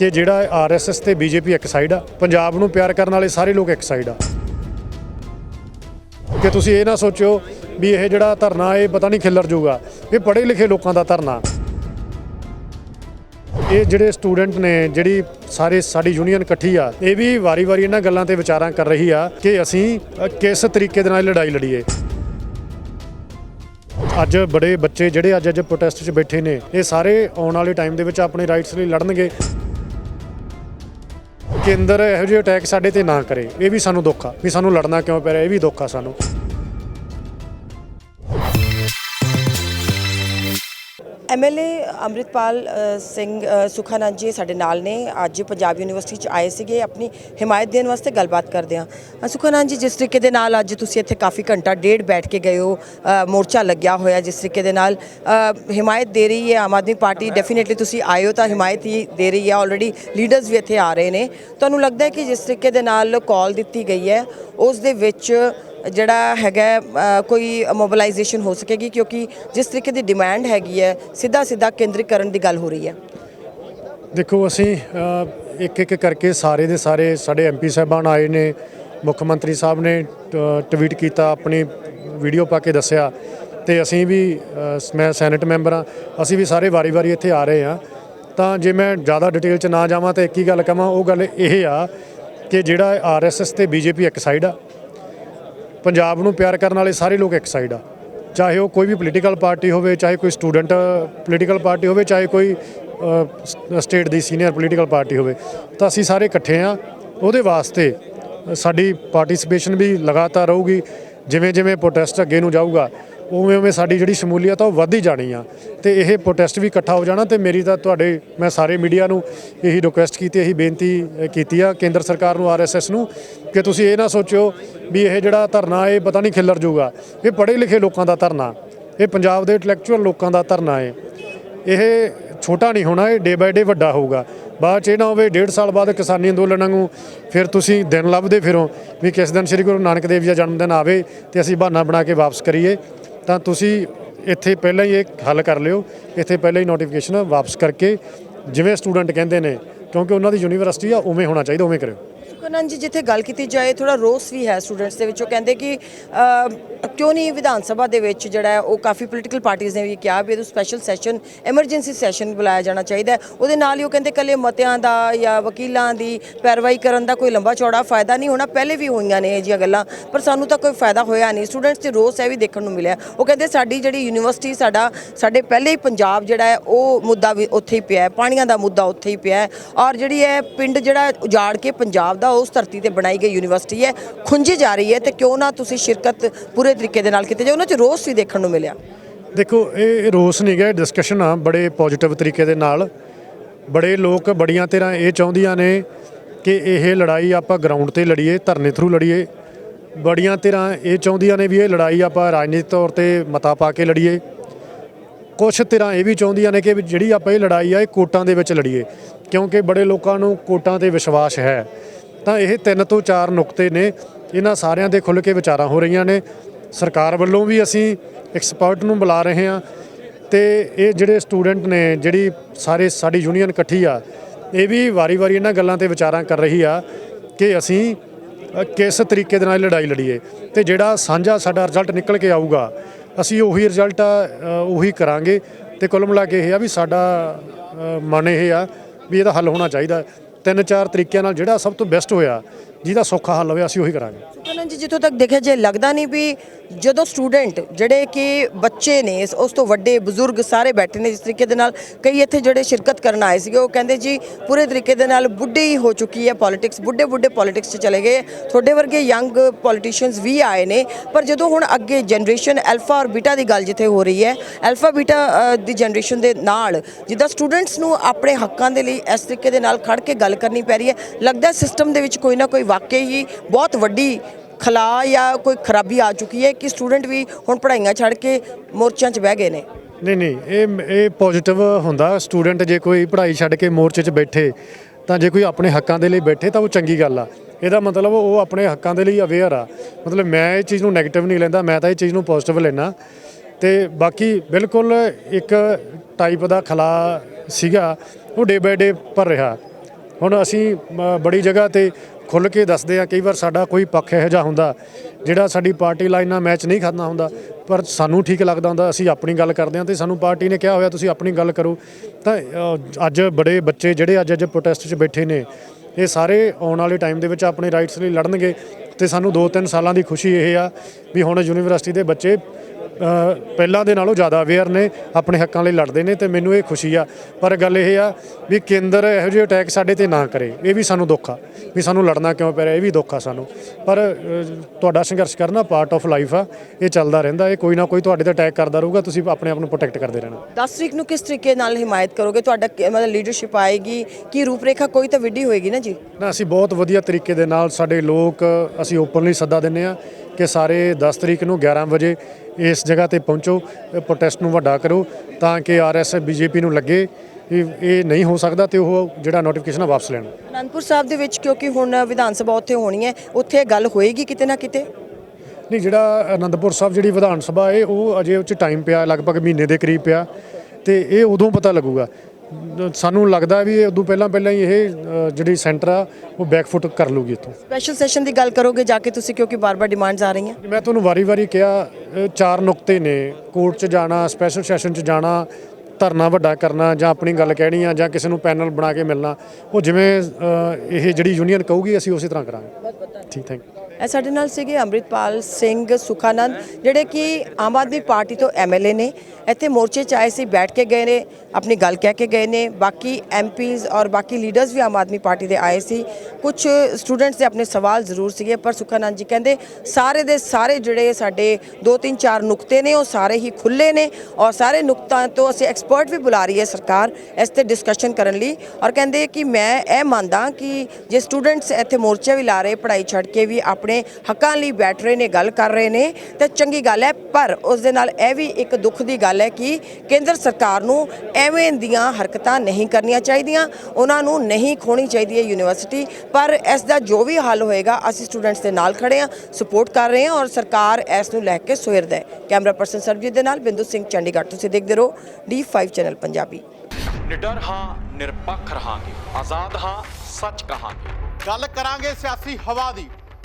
ਕਿ ਜਿਹੜਾ ਆਰਐਸਐਸ ਤੇ ਬੀਜੇਪੀ ਇੱਕ ਸਾਈਡ ਆ, ਪੰਜਾਬ ਨੂੰ ਪਿਆਰ ਕਰਨ ਵਾਲੇ ਸਾਰੇ ਲੋਕ ਇੱਕ ਸਾਈਡ ਆ। ਕਿ ਤੁਸੀਂ ਇਹ ਨਾ ਸੋਚਿਓ ਵੀ ਇਹ ਜਿਹੜਾ ਧਰਨਾ, ਇਹ ਪਤਾ ਨਹੀਂ ਖਿੱਲਰ ਜਾਊਗਾ, ਇਹ ਪੜ੍ਹੇ ਲਿਖੇ ਲੋਕਾਂ ਦਾ ਧਰਨਾ। ਇਹ ਜਿਹੜੇ ਸਟੂਡੈਂਟ ਨੇ, ਜਿਹੜੀ ਸਾਰੇ ਸਾਡੀ ਯੂਨੀਅਨ ਇਕੱਠੀ ਆ, ਇਹ ਵੀ ਵਾਰੀ-ਵਾਰੀ ਇਹਨਾਂ ਗੱਲਾਂ ਤੇ ਵਿਚਾਰਾਂ ਕਰ ਰਹੀ ਆ ਕਿ ਅਸੀਂ ਕਿਸ ਤਰੀਕੇ ਦੇ ਨਾਲ ਲੜਾਈ ਲੜੀਏ। ਅੱਜ ਬੜੇ ਬੱਚੇ ਜਿਹੜੇ ਅੱਜ ਅੱਜ ਪ੍ਰੋਟੈਸਟ 'ਚ ਬੈਠੇ ਨੇ, ਇਹ ਸਾਰੇ ਆਉਣ ਵਾਲੇ ਟਾਈਮ ਦੇ ਵਿੱਚ ਆਪਣੇ ਰਾਈਟਸ ਲਈ ਲੜਨਗੇ। ਕੇਂਦਰ ਇਹੋ ਜਿਹੇ ਅਟੈਕ ਸਾਡੇ ਤੇ ਨਾ ਕਰੇ। ਇਹ ਵੀ ਸਾਨੂੰ ਦੁੱਖ ਆ, ਵੀ ਸਾਨੂੰ ਲੜਨਾ ਕਿਉਂ ਪੈ ਰਿਹਾ, ਇਹ ਵੀ ਦੁੱਖ ਆ ਸਾਨੂੰ। ਐਮਐਲਏ ਅੰਮ੍ਰਿਤਪਾਲ ਸਿੰਘ ਸੁਖਾਨੰਦ ਜੀ ਸਾਡੇ ਨਾਲ ਨੇ। ਅੱਜ ਪੰਜਾਬ ਯੂਨੀਵਰਸਿਟੀ ਚ ਆਏ ਸੀਗੇ। ਆਪਣੀ ਹਮਾਇਤ ਦੇਣ ਵਾਸਤੇ ਗੱਲਬਾਤ ਕਰਦੇ ਹਾਂ। ਸੁਖਾਨੰਦ ਜੀ ਜਿਸ ਤਰੀਕੇ ਦੇ ਨਾਲ ਅੱਜ ਤੁਸੀਂ ਇੱਥੇ ਕਾਫੀ ਘੰਟਾ ਡੇਢ ਬੈਠ ਕੇ ਗਏ ਹੋ। ਮੋਰਚਾ ਲੱਗਿਆ ਹੋਇਆ ਜਿਸ ਤਰੀਕੇ ਦੇ ਨਾਲ। ਅ, ਹਮਾਇਤ ਦੇ ਰਹੀ ਹੈ ਆਮ ਆਦਮੀ ਪਾਰਟੀ। ਡੈਫੀਨਿਟਲੀ ਤੁਸੀਂ ਆਏ ਹੋ ਤਾਂ ਹਮਾਇਤ ਹੀ ਦੇ ਰਹੀ ਹੈ। ਆਲਰੇਡੀ ਲੀਡਰਸ ਵੀ ਇੱਥੇ ਆ ਰਹੇ ਨੇ। ਤੁਹਾਨੂੰ ਲੱਗਦਾ ਹੈ ਕਿ ਜਿਸ ਤਰੀਕੇ ਦੇ ਨਾਲ ਕਾਲ ਦਿੱਤੀ ਗਈ ਹੈ ਉਸ ਦੇ ਵਿੱਚ ਜਿਹੜਾ ਹੈਗਾ ਕੋਈ ਮੋਬਿਲਾਈਜੇਸ਼ਨ ਹੋ ਸਕੇਗੀ ਕਿਉਂਕਿ ਜਿਸ ਤਰੀਕੇ ਦੀ ਡਿਮਾਂਡ ਹੈਗੀ ਹੈ, ਸਿੱਧਾ ਸਿੱਧਾ ਕੇਂਦਰੀਕਰਨ ਦੀ ਗੱਲ ਹੋ ਰਹੀ ਹੈ। ਦੇਖੋ, ਅਸੀਂ ਇੱਕ ਇੱਕ ਕਰਕੇ ਸਾਰੇ ਦੇ ਸਾਰੇ ਸਾਡੇ ਐਮਪੀ ਸਾਹਿਬਾਨ ਆਏ ਨੇ, ਮੁੱਖ ਮੰਤਰੀ ਸਾਹਿਬ ਨੇ ਟਵੀਟ ਕੀਤਾ, ਆਪਣੀ ਵੀਡੀਓ ਪਾ ਕੇ ਦੱਸਿਆ ਤੇ ਅਸੀਂ ਵੀ ਮੈਂ ਸੈਨੇਟ ਮੈਂਬਰ ਹਾਂ, ਅਸੀਂ ਵੀ ਸਾਰੇ ਵਾਰੀ-ਵਾਰੀ ਇੱਥੇ ਆ ਰਹੇ ਹਾਂ। ਤਾਂ ਜੇ ਮੈਂ ਜ਼ਿਆਦਾ ਡਿਟੇਲ 'ਚ ਨਾ ਜਾਵਾਂ ਤਾਂ ਇੱਕ ਹੀ ਗੱਲ ਕਹਾਂ, ਉਹ ਗੱਲ ਇਹ ਆ ਕਿ ਜਿਹੜਾ ਆਰਐਸਐਸ ਤੇ ਬੀਜੇਪੀ ਇੱਕ ਸਾਈਡ ਆ ਪੰਜਾਬ ਨੂੰ ਪਿਆਰ ਕਰਨ ਵਾਲੇ ਸਾਰੇ ਲੋਕ ਇੱਕ ਸਾਈਡ ਆ। ਚਾਹੇ ਉਹ ਕੋਈ ਵੀ ਪੋਲੀਟੀਕਲ ਪਾਰਟੀ ਹੋਵੇ, ਚਾਹੇ ਕੋਈ ਸਟੂਡੈਂਟ ਪੋਲੀਟੀਕਲ ਪਾਰਟੀ ਹੋਵੇ, ਚਾਹੇ ਕੋਈ ਸਟੇਟ ਦੀ ਸੀਨੀਅਰ ਪੋਲੀਟੀਕਲ ਪਾਰਟੀ ਹੋਵੇ। ਤਾਂ ਅਸੀਂ ਸਾਰੇ ਇਕੱਠੇ ਆ। ਉਹਦੇ ਵਾਸਤੇ ਸਾਡੀ ਪਾਰਟਿਸਿਪੇਸ਼ਨ ਵੀ ਲਗਾਤਾਰ ਰਹੂਗੀ। ਜਿਵੇਂ ਜਿਵੇਂ ਪ੍ਰੋਟੈਸਟ ਅੱਗੇ ਨੂੰ ਜਾਊਗਾ ਉਵੇਂ ਉਵੇਂ ਸਾਡੀ ਜਿਹੜੀ ਸ਼ਮੂਲੀਅਤ ਆ ਉਹ ਵੱਧਦੀ ਜਾਣੀ ਆ। ਤੇ ਇਹ ਪ੍ਰੋਟੈਸਟ ਵੀ ਇਕੱਠਾ ਹੋ ਜਾਣਾ ਤੇ ਮੇਰੀ ਤਾਂ ਤੁਹਾਡੇ, ਮੈਂ ਸਾਰੇ ਮੀਡੀਆ ਨੂੰ ਇਹੀ ਰਿਕੁਐਸਟ ਕੀਤੀ, ਇਹੀ ਬੇਨਤੀ ਕੀਤੀ ਆ ਕੇਂਦਰ ਸਰਕਾਰ ਨੂੰ ਆਰਐਸਐਸ ਨੂੰ ਕਿ ਤੁਸੀਂ ਇਹ ਨਾ ਸੋਚਿਓ ਵੀ ਇਹ ਜਿਹੜਾ ਧਰਨਾ, ਇਹ ਪਤਾ ਨਹੀਂ ਖਿੱਲਰ ਜਾਊਗਾ। ਇਹ ਪੜ੍ਹੇ ਲਿਖੇ ਲੋਕਾਂ ਦਾ ਧਰਨਾ। ਇਹ ਪੰਜਾਬ ਦੇ ਇੰਟੈਲੈਕਚੁਅਲ ਲੋਕਾਂ ਦਾ ਧਰਨਾ ਹੈ ਇਹ ਛੋਟਾ ਨਹੀਂ ਹੋਣਾ, ਇਹ ਡੇ ਬਾਏ ਡੇ ਵੱਡਾ ਹੋਊਗਾ। ਬਾਅਦ ਚ ਇਹ ਨਾ ਹੋਵੇ, ਡੇਢ ਸਾਲ ਬਾਅਦ ਕਿਸਾਨੀ ਅੰਦੋਲਨਾਂ ਨੂੰ ਫਿਰ ਤੁਸੀਂ ਦਿਨ ਲੱਭਦੇ ਫਿਰੋ ਵੀ ਕਿਸ ਦਿਨ ਸ੍ਰੀ ਗੁਰੂ ਨਾਨਕ ਦੇਵ ਜੀ ਦਾ ਜਨਮ ਦਿਨ ਆਵੇ ਤੇ ਅਸੀਂ ਬਹਾਨਾ ਬਣਾ ਕੇ ਵਾਪਸ ਕਰੀਏ। ਤਾਂ ਤੁਸੀਂ ਇੱਥੇ ਪਹਿਲਾਂ ਹੀ ਇਹ ਹੱਲ ਕਰ ਲਿਓ। ਇੱਥੇ ਪਹਿਲਾਂ ਹੀ ਨੋਟੀਫਿਕੇਸ਼ਨ ਵਾਪਸ ਕਰਕੇ ਜਿਵੇਂ ਸਟੂਡੈਂਟ ਕਹਿੰਦੇ ਨੇ, ਕਿਉਂਕਿ ਉਹਨਾਂ ਦੀ ਯੂਨੀਵਰਸਿਟੀ ਆ, ਉਵੇਂ ਹੋਣਾ ਚਾਹੀਦਾ, ਉਵੇਂ ਕਰਿਓ। ਸੁਖਨੰਦ ਜੀ, ਜਿੱਥੇ ਗੱਲ ਕੀਤੀ ਜਾਏ ਥੋੜਾ ਰੋਸ ਵੀ ਹੈ ਸਟੂਡੈਂਟਸ ਦੇ ਵਿੱਚ। ਉਹ ਕਹਿੰਦੇ ਕਿ ਕਿਉਂ ਨਹੀਂ ਵਿਧਾਨ ਸਭਾ ਦੇ ਵਿੱਚ ਜਿਹੜਾ ਹੈ, ਉਹ ਕਾਫੀ ਪੋਲੀਟੀਕਲ ਪਾਰਟੀਆਂ ਨੇ ਵੀ ਕਿਹਾ ਵੀ ਇਹ ਸਪੈਸ਼ਲ ਸੈਸ਼ਨ ਐਮਰਜੈਂਸੀ ਸੈਸ਼ਨ ਬੁਲਾਇਆ ਜਾਣਾ ਚਾਹੀਦਾ ਉਹਦੇ ਨਾਲ ਹੀ ਉਹ ਕਹਿੰਦੇ ਕੱਲੇ ਮਤਿਆਂ ਦਾ ਜਾਂ ਵਕੀਲਾਂ ਦੀ ਪੈਰਵਾਈ ਕਰਨ ਦਾ ਕੋਈ ਲੰਬਾ ਚੌੜਾ ਫਾਇਦਾ ਨਹੀਂ ਹੋਣਾ, ਪਹਿਲੇ ਵੀ ਹੋਈਆਂ ਨੇ ਇਹ ਜਿਹੀਆਂ ਗੱਲਾਂ, ਪਰ ਸਾਨੂੰ ਤਾਂ ਕੋਈ ਫਾਇਦਾ ਹੋਇਆ ਨਹੀਂ। ਸਟੂਡੈਂਟਸ 'ਚ ਰੋਸ ਹੈ ਵੀ ਦੇਖਣ ਨੂੰ ਮਿਲਿਆ। ਉਹ ਕਹਿੰਦੇ ਸਾਡੀ ਜਿਹੜੀ ਯੂਨੀਵਰਸਿਟੀ, ਸਾਡਾ, ਸਾਡੇ ਪਹਿਲੇ ਹੀ ਪੰਜਾਬ ਜਿਹੜਾ ਹੈ, ਉਹ ਮੁੱਦਾ ਵੀ ਉੱਥੇ ਹੀ ਪਿਆ ਹੈ, ਪਾਣੀਆਂ ਦਾ ਮੁੱਦਾ ਉੱਥੇ ਹੀ ਪਿਆ ਹੈ। ਔਰ ਜਿਹੜੀ ਹੈ ਪਿੰਡ ਜਿਹੜਾ ਉਜਾੜ ਕੇ ਪੰਜਾਬ ਦਾ ਉਸ ਧਰਤੀ ਤੇ ਬਣਾਈ ਗਈ ਯੂਨੀਵਰਸਿਟੀ ਹੈ, ਖੁੰਝੀ ਜਾ ਰਹੀ ਹੈ ਤੇ ਕਿਉਂ ਨਾ ਤੁਸੀਂ ਸ਼ਿਰਕਤ ਪੂਰੇ ਤਰੀਕੇ ਦੇ ਨਾਲ ਕੀਤੀ ਜਾਏ? ਉਹਨਾਂ 'ਚ ਰੋਸ ਵੀ ਦੇਖਣ ਨੂੰ ਮਿਲਿਆ। ਦੇਖੋ, ਇਹ ਰੋਸ ਨਹੀਂ ਗਿਆ ਡਿਸਕਸ਼ਨ ਆ, ਬੜੇ ਪੋਜ਼ਿਟਿਵ ਤਰੀਕੇ ਦੇ ਨਾਲ। ਬੜੇ ਲੋਕ ਬੜੀਆਂ ਤਰ੍ਹਾਂ ਇਹ ਚਾਹੁੰਦੀਆਂ ਨੇ ਕਿ ਇਹ ਲੜਾਈ ਆਪਾਂ ਗਰਾਊਂਡ ਤੇ ਲੜੀਏ, ਧਰਨੇ ਥਰੂ ਲੜੀਏ। ਬੜੀਆਂ ਧਿਰਾਂ ਇਹ ਚਾਹੁੰਦੀਆਂ ਨੇ ਵੀ ਇਹ ਲੜਾਈ ਆਪਾਂ ਰਾਜਨੀਤਿਕ ਤੌਰ ਤੇ ਮਤਾ ਪਾ ਕੇ ਲੜੀਏ। ਕੁਝ ਧਿਰਾਂ ਇਹ ਵੀ ਚਾਹੁੰਦੀਆਂ ਨੇ ਕਿ ਜਿਹੜੀ ਆਪਾਂ ਇਹ ਲੜਾਈ ਆ, ਇਹ ਕੋਟਾਂ ਦੇ ਵਿੱਚ ਲੜੀਏ। ਕਿਉਂਕਿ ਬੜੇ ਲੋਕਾਂ ਨੂੰ ਕੋਟਾਂ ਤੇ ਵਿਸ਼ਵਾਸ ਹੈ। ਤਾਂ ਇਹ ਤਿੰਨ ਤੋਂ ਚਾਰ ਨੁਕਤੇ ਨੇ। ਇਹਨਾਂ ਸਾਰਿਆਂ ਦੇ ਖੁੱਲ੍ਹ ਕੇ ਵਿਚਾਰਾਂ ਹੋ ਰਹੀਆਂ ਨੇ। ਸਰਕਾਰ ਵੱਲੋਂ ਵੀ ਅਸੀਂ ਐਕਸਪਰਟ ਨੂੰ ਬੁਲਾ ਰਹੇ ਹਾਂ ਤੇ ਇਹ ਜਿਹੜੇ ਸਟੂਡੈਂਟ ਨੇ, ਜਿਹੜੀ ਸਾਰੇ ਸਾਡੀ ਯੂਨੀਅਨ ਇਕੱਠੀ ਆ, ਇਹ ਵੀ ਵਾਰੀ-ਵਾਰੀ ਇਹਨਾਂ ਗੱਲਾਂ ਤੇ ਵਿਚਾਰਾਂ ਕਰ ਰਹੀ ਆ ਕਿ ਅਸੀਂ ਕਿਸ ਤਰੀਕੇ ਦੇ ਨਾਲ ਲੜਾਈ ਲੜੀਏ ਤੇ ਜਿਹੜਾ ਸਾਂਝਾ ਸਾਡਾ ਰਿਜ਼ਲਟ ਨਿਕਲ ਕੇ ਆਊਗਾ, ਅਸੀਂ ਉਹੀ ਰਿਜ਼ਲਟ ਉਹੀ ਕਰਾਂਗੇ ਤੇ ਕੁੱਲ ਮਿਲਾ ਕੇ ਇਹ ਆ ਵੀ ਸਾਡਾ ਮਨ ਇਹ ਆ ਵੀ ਇਹਦਾ ਹੱਲ ਹੋਣਾ ਚਾਹੀਦਾ। ਤਿੰਨ ਚਾਰ ਤਰੀਕਿਆਂ ਨਾਲ ਜਿਹੜਾ ਸਭ ਤੋਂ ਬੈਸਟ ਹੋਇਆ ਜਿਹਦਾ ਸੌਖਾ ਹੱਲ ਹੋਵੇ ਅਸੀਂ ਉਹੀ ਕਰਾਂਗੇ। ਸੁਖਨੰਦ ਜੀ ਜਿੱਥੋਂ ਤੱਕ ਦੇਖਿਆ ਜੇ ਲੱਗਦਾ ਨਹੀਂ ਵੀ ਜਦੋਂ ਸਟੂਡੈਂਟ ਜਿਹੜੇ ਕਿ ਬੱਚੇ ਨੇ ਇਸ- ਉਸ ਤੋਂ ਵੱਡੇ ਬਜ਼ੁਰਗ ਸਾਰੇ ਬੈਠੇ ਨੇ ਜਿਸ ਤਰੀਕੇ ਦੇ ਨਾਲ ਕਈ ਇੱਥੇ ਜਿਹੜੇ ਸ਼ਿਰਕਤ ਕਰਨ ਆਏ ਸੀਗੇ ਉਹ ਕਹਿੰਦੇ ਜੀ ਪੂਰੇ ਤਰੀਕੇ ਦੇ ਨਾਲ ਬੁੱਢੇ ਹੀ ਹੋ ਚੁੱਕੀ ਹੈ ਪੋਲਿਟਿਕਸ ਬੁੱਢੇ ਬੁੱਢੇ ਪੋਲਿਟਿਕਸ 'ਚ ਚਲੇ ਗਏ। ਤੁਹਾਡੇ ਵਰਗੇ ਯੰਗ ਪੋਲੀਟੀਸ਼ੀਅਨਸ ਵੀ ਆਏ ਨੇ ਪਰ ਜਦੋਂ ਹੁਣ ਅੱਗੇ ਜਨਰੇਸ਼ਨ ਐਲਫਾ ਔਰ ਬੀਟਾ ਦੀ ਗੱਲ ਜਿੱਥੇ ਹੋ ਰਹੀ ਹੈ ਐਲਫਾ ਬੀਟਾ ਅ, ਦੀ ਜਨਰੇਸ਼ਨ ਦੇ ਨਾਲ ਜਿੱਦਾਂ ਸਟੂਡੈਂਟਸ ਨੂੰ ਆਪਣੇ ਹੱਕਾਂ ਦੇ ਲਈ ਇਸ ਤਰੀਕੇ ਦੇ ਨਾਲ ਖੜ ਕੇ ਗੱਲ ਕਰਨੀ ਪੈ ਰਹੀ ਹੈ ਲੱਗਦਾ ਸਿਸਟਮ ਦੇ ਵਿੱਚ ਕੋਈ ਨਾ ਕੋਈ ਵਾਕਈ ਹੀ ਬਹੁਤ ਵੱਡੀ ਖਲਾ ਜਾਂ ਕੋਈ ਖਰਾਬੀ ਆ ਚੁੱਕੀ ਹੈ ਕਿ ਸਟੂਡੈਂਟ ਵੀ ਹੁਣ ਪੜ੍ਹਾਈਆਂ ਛੱਡ ਕੇ ਮੋਰਚਿਆਂ 'ਚ ਬਹਿ ਗਏ ਨੇ। ਨਹੀਂ ਨਹੀਂ, ਇਹ ਇਹ ਪੋਜ਼ਿਟਿਵ ਹੁੰਦਾ। ਸਟੂਡੈਂਟ ਜੇ ਕੋਈ ਪੜ੍ਹਾਈ ਛੱਡ ਕੇ ਮੋਰਚੇ 'ਚ ਬੈਠੇ ਤਾਂ ਜੇ ਕੋਈ ਆਪਣੇ ਹੱਕਾਂ ਦੇ ਲਈ ਬੈਠੇ ਤਾਂ ਉਹ ਚੰਗੀ ਗੱਲ ਆ। ਇਹਦਾ ਮਤਲਬ ਉਹ ਆਪਣੇ ਹੱਕਾਂ ਦੇ ਲਈ ਅਵੇਅਰ ਆ। ਮਤਲਬ ਮੈਂ ਇਹ ਚੀਜ਼ ਨੂੰ 네ਗੇਟਿਵ ਨਹੀਂ ਲੈਂਦਾ, ਮੈਂ ਤਾਂ ਇਹ ਚੀਜ਼ ਨੂੰ ਪੋਜ਼ਿਟਿਵ ਲੈਣਾ ਤੇ ਬਾਕੀ ਬਿਲਕੁਲ ਇੱਕ ਟਾਈਪ ਦਾ ਖਲਾ ਸੀਗਾ, ਉਹ ਡੇ ਬਾਏ ਡੇ ਭਰ ਰਿਹਾ। ਹੁਣ ਅਸੀਂ ਬੜੀ ਜਗ੍ਹਾ ਤੇ ਖੁੱਲ ਕੇ ਦੱਸਦੇ ਆ ਕਈ ਵਾਰ ਸਾਡਾ ਕੋਈ ਪੱਖ ਇਹੋ ਜਿਹਾ ਹੁੰਦਾ ਜਿਹੜਾ ਸਾਡੀ ਪਾਰਟੀ ਲਾਈਨ ਨਾਲ ਮੈਚ ਨਹੀਂ ਖਾਂਦਾ ਹੁੰਦਾ ਪਰ ਸਾਨੂੰ ਠੀਕ ਲੱਗਦਾ ਹੁੰਦਾ ਅਸੀਂ ਆਪਣੀ ਗੱਲ ਕਰਦੇ ਹਾਂ ਤੇ ਸਾਨੂੰ ਪਾਰਟੀ ਨੇ ਕਿਹਾ ਹੋਇਆ ਤੁਸੀਂ ਆਪਣੀ ਗੱਲ ਕਰੋ। ਤਾਂ ਅ, ਅੱਜ ਬੜੇ ਬੱਚੇ ਜਿਹੜੇ ਅੱਜ ਅੱਜ ਪ੍ਰੋਟੈਸਟ 'ਚ ਬੈਠੇ ਨੇ ਇਹ ਸਾਰੇ ਆਉਣ ਵਾਲੇ ਟਾਈਮ ਦੇ ਵਿੱਚ ਆਪਣੇ ਰਾਈਟਸ ਲਈ ਲੜਨਗੇ ਤੇ ਸਾਨੂੰ 2-3 ਸਾਲਾਂ ਦੀ ਖੁਸ਼ੀ ਇਹ ਆ ਵੀ ਹੁਣ ਯੂਨੀਵਰਸਿਟੀ ਦੇ ਬੱਚੇ ਪਹਿਲਾਂ ਦੇ ਨਾਲੋਂ ਜ਼ਿਆਦਾ ਅਵੇਅਰ ਨੇ ਆਪਣੇ ਹੱਕਾਂ ਲਈ ਲੜਦੇ ਨੇ ਤੇ ਮੈਨੂੰ ਇਹ ਖੁਸ਼ੀ ਆ। ਪਰ ਗੱਲ ਇਹ ਆ ਵੀ ਕੇਂਦਰ ਇਹੋ ਜਿਹੇ ਅਟੈਕ ਸਾਡੇ ਤੇ ਨਾ ਕਰੇ। ਇਹ ਵੀ ਸਾਨੂੰ ਦੁੱਖ ਆ ਵੀ ਸਾਨੂੰ ਲੜਨਾ ਕਿਉਂ ਪੈ ਰਿਹਾ ਇਹ ਵੀ ਦੁੱਖ ਆ ਸਾਨੂੰ। ਪਰ ਤੁਹਾਡਾ ਸੰਘਰਸ਼ ਕਰਨਾ ਪਾਰਟ ਆਫ ਲਾਈਫ ਆ ਇਹ ਚੱਲਦਾ ਰਹਿੰਦਾ ਇਹ ਕੋਈ ਨਾ ਕੋਈ ਤੁਹਾਡੇ ਤੇ ਅਟੈਕ ਕਰਦਾ ਰਹੂਗਾ ਤੁਸੀਂ ਆਪਣੇ ਆਪ ਨੂੰ ਪ੍ਰੋਟੈਕਟ ਕਰਦੇ ਰਹਿਣਾ। 10 ਤਰੀਕ ਨੂੰ ਕਿਸ ਤਰੀਕੇ ਨਾਲ ਹਿਮਾਇਤ ਕਰੋਗੇ? ਤੁਹਾਡਾ ਮਤਲਬ ਲੀਡਰਸ਼ਿਪ ਆਏਗੀ ਕੀ ਰੂਪਰੇਖਾ ਕੋਈ ਤਾਂ ਵਿੱਢੀ ਹੋਏਗੀ ਨਾ ਜੀ? ਨਾ ਅਸੀਂ ਬਹੁਤ ਵਧੀਆ ਤਰੀਕੇ ਦੇ ਨਾਲ ਸਾਡੇ ਲੋਕ ਅਸੀਂ ਓਪਨਲੀ ਸੱਦਾ ਦਿੰਨੇ ਆ ਕਿ ਸਾਰੇ 10 ਤਰੀਕ ਨੂੰ 11 ਵਜੇ ਇਸ ਜਗ੍ਹਾ ਤੇ ਪਹੁੰਚੋ ਪ੍ਰੋਟੈਸਟ ਨੂੰ ਵੱਡਾ ਕਰੋ ਤਾਂ ਕਿ ਆਰਐਸਐਸ ਬੀਜੇਪੀ ਨੂੰ ਲੱਗੇ। ਇਹ ਨਹੀਂ ਹੋ ਸਕਦਾ ਤੇ ਉਹ ਜਿਹੜਾ ਨੋਟੀਫਿਕੇਸ਼ਨ ਆ ਵਾਪਸ ਲੈਣ। ਅਨੰਦਪੁਰ ਸਾਹਿਬ ਦੇ ਵਿੱਚ ਕਿਉਂਕਿ ਹੁਣ ਵਿਧਾਨ ਸਭਾ ਉੱਥੇ ਹੋਣੀ ਹੈ ਉੱਥੇ ਗੱਲ ਹੋਏਗੀ ਕਿਤੇ ਨਾ ਕਿਤੇ? ਨਹੀਂ ਜਿਹੜਾ ਅਨੰਦਪੁਰ ਸਾਹਿਬ ਜਿਹੜੀ ਵਿਧਾਨ ਸਭਾ ਹੈ ਉਹ ਅਜੇ ਉਹ ਚ ਟਾਈਮ ਪਿਆ ਲਗਭਗ ਮਹੀਨੇ ਦੇ ਕਰੀਬ ਪਿਆ ਤੇ ਇਹ ਉਦੋਂ ਪਤਾ ਲੱਗੂਗਾ। ਸਾਨੂੰ ਲੱਗਦਾ ਵੀ ਇਹ ਉਦੋਂ ਪਹਿਲਾਂ ਪਹਿਲਾਂ ਹੀ ਇਹ ਅ, ਜਿਹੜੀ ਸੈਂਟਰ ਆ ਉਹ ਬੈਕਫੁੱਟ ਕਰ ਲੂਗੀ ਇੱਥੋਂ। ਸਪੈਸ਼ਲ ਸੈਸ਼ਨ ਦੀ ਗੱਲ ਕਰੋਗੇ ਜਾ ਕੇ ਤੁਸੀਂ ਕਿਉਂਕਿ ਬਾਰ-ਬਾਰ ਡਿਮਾਂਡਸ ਆ ਰਹੀਆਂ? ਮੈਂ ਤੁਹਾਨੂੰ ਵਾਰੀ-ਵਾਰੀ ਕਿਹਾ ਅ, ਚਾਰ ਨੁਕਤੇ ਨੇ। ਕੋਰਟ 'ਚ ਜਾਣਾ ਸਪੈਸ਼ਲ ਸੈਸ਼ਨ 'ਚ ਜਾਣਾ ਧਰਨਾ ਵੱਡਾ ਕਰਨਾ ਜਾਂ ਆਪਣੀ ਗੱਲ ਕਹਿਣੀ ਆ ਜਾਂ ਕਿਸੇ ਨੂੰ ਪੈਨਲ ਬਣਾ ਕੇ ਮਿਲਣਾ। ਉਹ ਜਿਵੇਂ ਅ, ਇਹ ਜਿਹੜੀ ਯੂਨੀਅਨ ਕਹੂਗੀ ਅਸੀਂ ਉਸੇ ਤਰ੍ਹਾਂ ਕਰਾਂਗੇ। ਠੀਕ ਥੈਂਕ ਯੂ ਇਹ ਸਾਡੇ ਨਾਲ ਸੀਗੇ ਅੰਮ੍ਰਿਤਪਾਲ ਸਿੰਘ ਸੁਖਾਨੰਦ, ਜਿਹੜੇ ਕਿ ਆਮ ਆਦਮੀ ਪਾਰਟੀ ਤੋਂ ਐਮਐਲਏ ਨੇ। ਇੱਥੇ ਮੋਰਚੇ 'ਚ ਆਏ ਸੀ, ਬੈਠ ਕੇ ਗਏ ਨੇ, ਆਪਣੀ ਗੱਲ ਕਹਿ ਕੇ ਗਏ ਨੇ। ਬਾਕੀ ਐਮਪੀਜ਼ ਔਰ ਬਾਕੀ ਲੀਡਰਸ ਵੀ ਆਮ ਆਦਮੀ ਪਾਰਟੀ ਦੇ ਆਏ ਸੀ। ਕੁਝ ਸਟੂਡੈਂਟਸ ਦੇ ਆਪਣੇ ਸਵਾਲ ਜ਼ਰੂਰ ਸੀਗੇ, ਪਰ ਸੁਖਾਨੰਦ ਜੀ ਕਹਿੰਦੇ, ਸਾਰੇ ਦੇ ਸਾਰੇ ਜਿਹੜੇ ਸਾਡੇ 2 3 4 ਨੁਕਤੇ ਨੇ, ਉਹ ਸਾਰੇ ਹੀ ਖੁੱਲੇ ਨੇ ਔਰ ਸਾਰੇ ਨੁਕਤਾਂ ਤੋਂ ਅਸੀਂ ਐਕਸਪਰਟ ਵੀ ਬੁਲਾ ਰਹੀ ਹੈ ਸਰਕਾਰ ਇਸ ਤੇ ਡਿਸਕਸ਼ਨ ਕਰਨ ਲਈ। ਔਰ ਕਹਿੰਦੇ ਕਿ ਮੈਂ ਇਹ ਮੰਨਦਾ ਕਿ ਜੇ ਸਟੂਡੈਂਟਸ ਇੱਥੇ ਮੋਰਚਾ ਵੀ ਲਾ ਰਹੇ, ਪੜ੍ਹਾਈ ਛੱਡ ਕੇ ਵੀ ਆਪਣੇ ਹੱਕਾਂ ਲਈ ਬੈਠ ਰਹੇ ਨੇ ਗੱਲ ਕਰ ਰਹੇ ਨੇ ਤੇ ਚੰਗੀ ਗੱਲ ਹੈ ਪਰ ਉਸ ਦੇ ਨਾਲ ਇਹ ਵੀ ਇੱਕ ਦੁੱਖ ਦੀ ਗੱਲ ਹੈ ਕਿ ਕੇਂਦਰ ਸਰਕਾਰ ਨੂੰ ਐਵੇਂ ਦੀਆਂ ਹਰਕਤਾਂ ਨਹੀਂ ਕਰਨੀਆਂ ਚਾਹੀਦੀਆਂ ਉਹਨਾਂ ਨੂੰ ਨਹੀਂ ਖੋਣੀ ਚਾਹੀਦੀ ਹੈ ਯੂਨੀਵਰਸਿਟੀ ਪਰ ਇਸ ਦਾ ਜੋ ਵੀ ਹੱਲ ਹੋਏਗਾ ਅਸੀਂ ਸਟੂਡੈਂਟਸ ਦੇ ਨਾਲ ਖੜੇ ਹਾਂ ਸਪੋਰਟ ਕਰ ਰਹੇ ਹਾਂ ਔਰ ਸਰਕਾਰ ਇਸ ਨੂੰ ਲੈ ਕੇ ਸੁਹਿਰਦ ਹੈ। ਕੈਮਰਾ ਪਰਸਨ ਸਰਬਜੀਤ ਦੇ ਨਾਲ ਬਿੰਦੂ ਸਿੰਘ ਚੰਡੀਗੜ੍ਹ ਤੁਸੀਂ ਦੇਖਦੇ ਰਹੋ D5 ਚੈਨਲ ਪੰਜਾਬੀ। ਨਿਡਰ ਹਾਂ ਨਿਰਪੱਖ ਰਹਾਂਗੇ ਆਜ਼ਾਦ ਹਾਂ ਸੱਚ ਕਹਾਂਗੇ। ਗੱਲ ਕਰਾਂਗੇ ਸਿਆਸੀ ਹਵਾ ਦੀ।